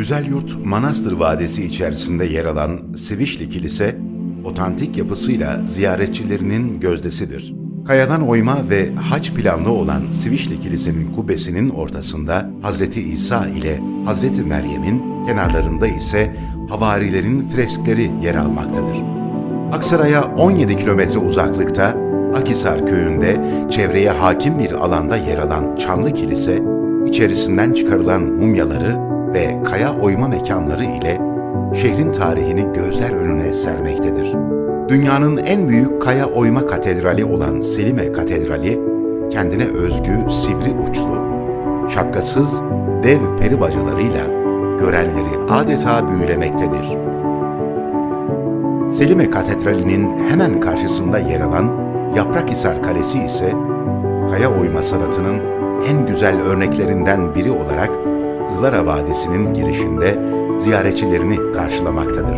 Güzelyurt Manastır Vadisi içerisinde yer alan Sivişli Kilise, otantik yapısıyla ziyaretçilerinin gözdesidir. Kayadan oyma ve haç planlı olan Sivişli Kilisenin kubbesinin ortasında Hazreti İsa ile Hazreti Meryem'in, kenarlarında ise havarilerin freskleri yer almaktadır. Aksaray'a 17 kilometre uzaklıkta Akisar köyünde çevreye hakim bir alanda yer alan Çanlı Kilise, içerisinden çıkarılan mumyaları ve kaya oyma mekanları ile şehrin tarihini gözler önüne sermektedir. Dünyanın en büyük kaya oyma katedrali olan Selime Katedrali, kendine özgü sivri uçlu, şapkasız dev peri bacalarıyla görenleri adeta büyülemektedir. Selime Katedrali'nin hemen karşısında yer alan Yaprakhisar Kalesi ise kaya oyma sanatının en güzel örneklerinden biri olarak Ihlara Vadisi'nin girişinde ziyaretçilerini karşılamaktadır.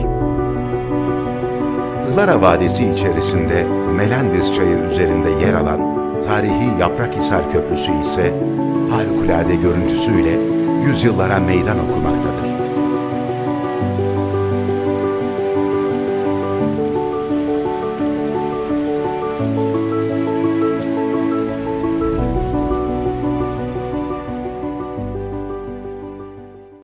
Ihlara Vadisi içerisinde Melendiz Çayı üzerinde yer alan tarihi Yaprakhisar Köprüsü ise harikulade görüntüsüyle yüzyıllara meydan okumaktadır.